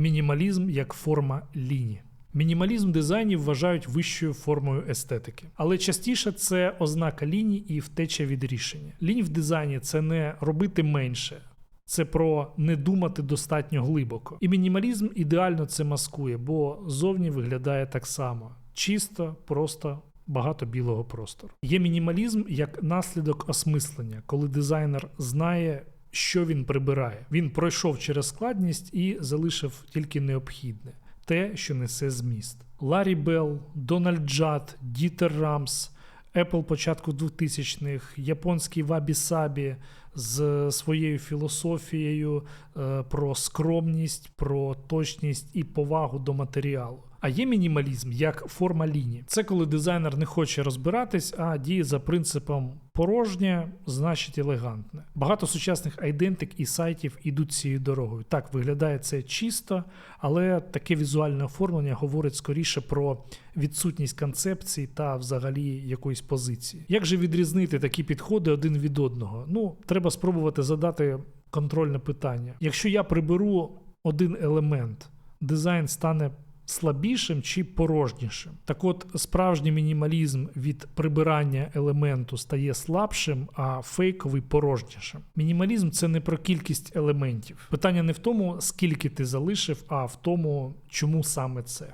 Мінімалізм як форма лінії. Мінімалізм в дизайні вважають вищою формою естетики, але частіше це ознака ліній і втеча від рішення. Лінь в дизайні це не робити менше, це про не думати достатньо глибоко. І мінімалізм ідеально це маскує, бо зовні виглядає так само: чисто, просто. Багато білого простору. Є мінімалізм як наслідок осмислення, коли дизайнер знає, що він прибирає. Він пройшов через складність і залишив тільки необхідне те, що несе зміст. Ларі Белл, Дональд Джад, Дітер Рамс, Apple початку 2000-х, японський Вабі Сабі з своєю філософією е, про скромність, про точність і повагу до матеріалу. А є мінімалізм як форма лінії. Це коли дизайнер не хоче розбиратись, а діє за принципом порожнє, значить елегантне. Багато сучасних айдентик і сайтів ідуть цією дорогою. Так виглядає це чисто, але таке візуальне оформлення говорить скоріше про відсутність концепції та взагалі якоїсь позиції. Як же відрізнити такі підходи один від одного? Ну, треба спробувати задати контрольне питання. Якщо я приберу один елемент, дизайн стане слабішим чи порожнішим. Так от, справжній мінімалізм від прибирання елементу стає слабшим, а фейковий порожнішим. Мінімалізм це не про кількість елементів. Питання не в тому, скільки ти залишив, а в тому, чому саме це.